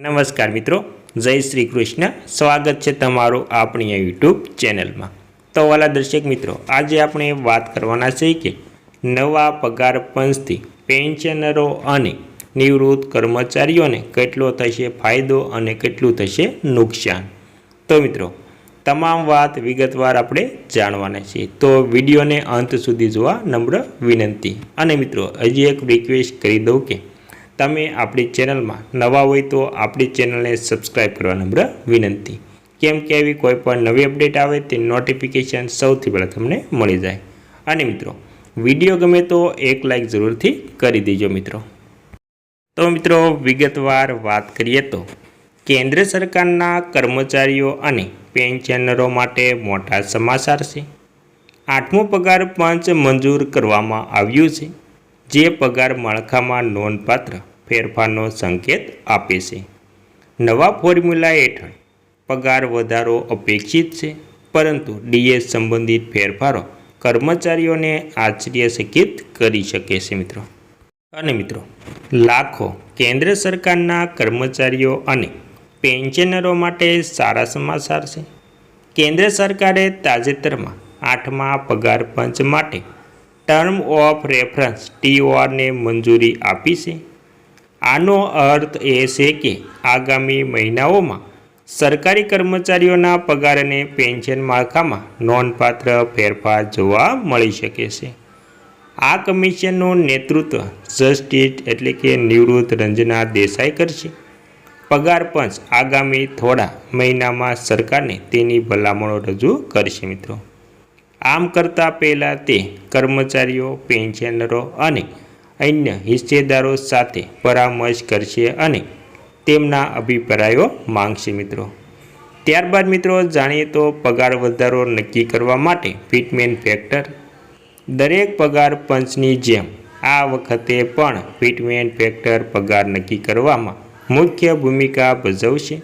નમસ્કાર મિત્રો, જય શ્રી કૃષ્ણ. સ્વાગત છે તમારું આપણી યુટ્યુબ ચેનલમાં. તો વાલા દર્શક મિત્રો, આજે આપણે વાત કરવાના છે કે નવા પગાર પંચથી પેન્શનરો અને નિવૃત્ત કર્મચારીઓને કેટલો થશે ફાયદો અને કેટલું થશે નુકસાન. તો મિત્રો, તમામ વાત વિગતવાર આપણે જાણવાના છે તો વિડીયોને અંત સુધી જોવા નમ્ર વિનંતી. અને મિત્રો, હજી એક રિક્વેસ્ટ કરી દઉં કે તમે આપણી ચેનલમાં નવા હોય તો આપણી ચેનલને સબસ્ક્રાઈબ કરવા નમ્ર વિનંતી. કેમ કે એવી કોઈ પણ નવી અપડેટ આવે તે નોટિફિકેશન સૌથી પહેલાં તમને મળી જાય. અને મિત્રો, વીડિયો ગમે તો એક લાઈક જરૂરથી કરી દેજો મિત્રો. તો મિત્રો, વિગતવાર વાત કરીએ તો, કેન્દ્ર સરકારના કર્મચારીઓ અને પેન્શનરો માટે મોટા સમાચાર છે. આઠમો પગાર પંચ મંજૂર કરવામાં આવ્યું છે. જે પગાર માળખામાં નોંધપાત્ર ફેરફારનો સંકેત આપે છે. નવા ફોર્મ્યુલા હેઠળ પગાર વધારો અપેક્ષિત છે, પરંતુ ડીએસ સંબંધિત ફેરફારો કર્મચારીઓને આશ્ચર્યચકિત કરી શકે છે મિત્રો. અને મિત્રો, લાખો કેન્દ્ર સરકારના કર્મચારીઓ અને પેન્શનરો માટે સારા સમાચાર છે. કેન્દ્ર સરકારે તાજેતરમાં આઠમા પગાર પંચ માટે ટર્મ ઓફ રેફરન્સ ટીઓઆરને મંજૂરી આપી છે. આનો અર્થ એ છે કે આગામી મહિનાઓમાં સરકારી કર્મચારીઓના પગાર અને પેન્શન માળખામાં નોંધપાત્ર ફેરફાર જોવા મળી શકે છે. આ કમિશનનું નેતૃત્વ જસ્ટિસ એટલે કે નિવૃત્ત રંજના દેસાઈ કરશે. પગાર પંચ આગામી થોડા મહિનામાં સરકારને તેની ભલામણો રજૂ કરશે મિત્રો. આમ કરતાં પહેલાં તે કર્મચારીઓ, પેન્શનરો અને અન્ય હિસ્સેદારો સાથે પરામર્શ કરશે અને તેમના અભિપ્રાયો માંગશે મિત્રો. ત્યારબાદ મિત્રો જાણીએ તો પગાર વધારો નક્કી કરવા માટે ફિટમેન ફેક્ટર. દરેક પગાર પંચની જેમ આ વખતે પણ ફિટમેન ફેક્ટર પગાર નક્કી કરવામાં મુખ્ય ભૂમિકા ભજવશે.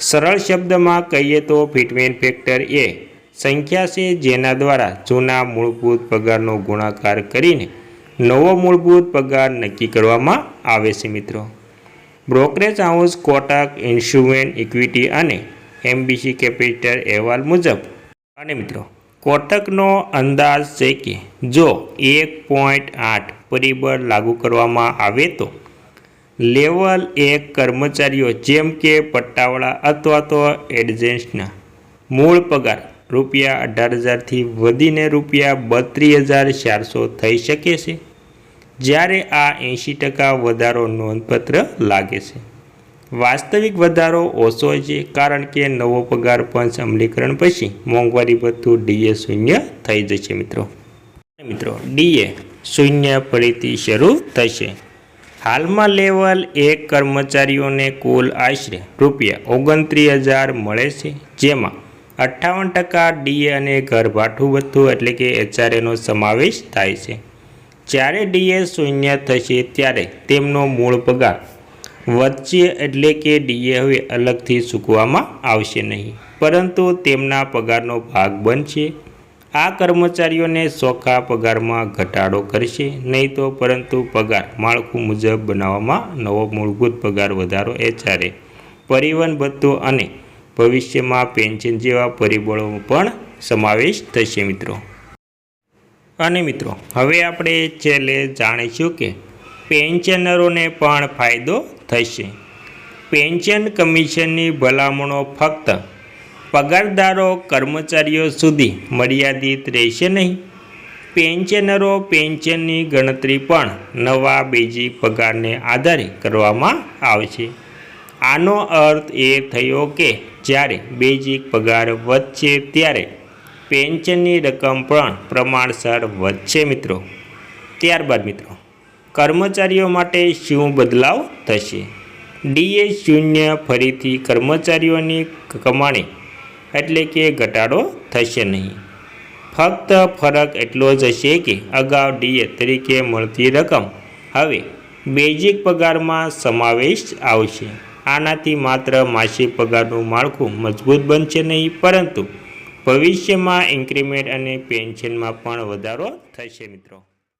સરળ શબ્દમાં કહીએ તો ફિટમેન ફેક્ટર એ સંખ્યા છે જેના દ્વારા જૂના મૂળભૂત પગારનો ગુણાકાર કરીને નવો મૂળભૂત પગાર નક્કી કરવામાં આવે છે મિત્રો. Brokerage house, Kotak institutional equity અને એમબીસી કેપિટલ અહેવાલ મુજબ અને મિત્રો, કોટકનો અંદાજ છે કે જો એક પોઈન્ટ આઠ પરિબળ લાગુ કરવામાં આવે તો લેવલ એક કર્મચારીઓ જેમ કે પટ્ટાવાળા અથવા તો એડજન્ટના મૂળ પગાર રૂપિયા અઢાર હજારથી વધીને રૂપિયા બત્રીસ હજાર ચારસો થઈ શકે છે. જ્યારે આ એંશી ટકા વધારો નોંધપત્ર લાગે છે. વાસ્તવિક વધારો ઓછો છે કારણ કે નવો પગાર પંચ અમલીકરણ પછી મોંઘવારી ભથ્થું ડીએ શૂન્ય થઈ જશે મિત્રો. મિત્રો, ડીએ શૂન્ય ફરીથી શરૂ થશે. હાલમાં લેવલ એક કર્મચારીઓને કુલ આશરે રૂપિયા ઓગણત્રીસ હજાર મળે છે, જેમાં અઠ્ઠાવન ટકા ડીએ અને ઘરભાઠું ભથ્થું એટલે કે એચઆરએનો સમાવેશ થાય છે. જ્યારે ડીએ શૂન્ય થશે ત્યારે તેમનો મૂળ પગાર વચ્ચે એટલે કે ડીએ હવે અલગથી ચૂકવામાં આવશે નહીં, પરંતુ તેમના પગારનો ભાગ બનશે. આ કર્મચારીઓને ચોખ્ખા પગારમાં ઘટાડો કરશે, નહીં તો પરંતુ પગાર માળખું મુજબ બનાવવામાં નવો મૂળભૂત પગાર વધારો એચઆરએ પરિવહન ભથ્થો અને ભવિષ્યમાં પેન્શન જેવા પરિબળો પણ સમાવેશ થશે મિત્રો. અને મિત્રો, હવે આપણે છેલ્લે જાણીશું કે પેન્શનરોને પણ ફાયદો થશે. પેન્શન કમિશનની ભલામણો ફક્ત પગારદારો, કર્મચારીઓ સુધી મર્યાદિત રહેશે નહીં. પેન્શનરો પેન્શનની ગણતરી પણ નવા બેજી પગારને આધારે કરવામાં આવશે આનો અર્થ એ થયો કે જ્યારે બેઝિક પગાર વધશે ત્યારે પેન્શનની રકમ પણ પ્રમાણસર વધશે મિત્રો. ત્યારબાદ મિત્રો, કર્મચારીઓ માટે શું બદલાવ થશે? ડીએ શૂન્ય ફરીથી કર્મચારીઓની કમાણી એટલે કે ઘટાડો થશે નહીં. ફક્ત ફરક એટલો જ હશે કે અગાઉ ડીએ તરીકે મળતી રકમ હવે બેઝિક પગારમાં સમાવેશ આવશે. આનાથી માત્ર માસિક પગારનું માળખું મજબૂત બનશે નહીં, પરંતુ ભવિષ્યમાં ઇન્ક્રીમેન્ટ અને પેન્શનમાં પણ વધારો થશે, મિત્રો.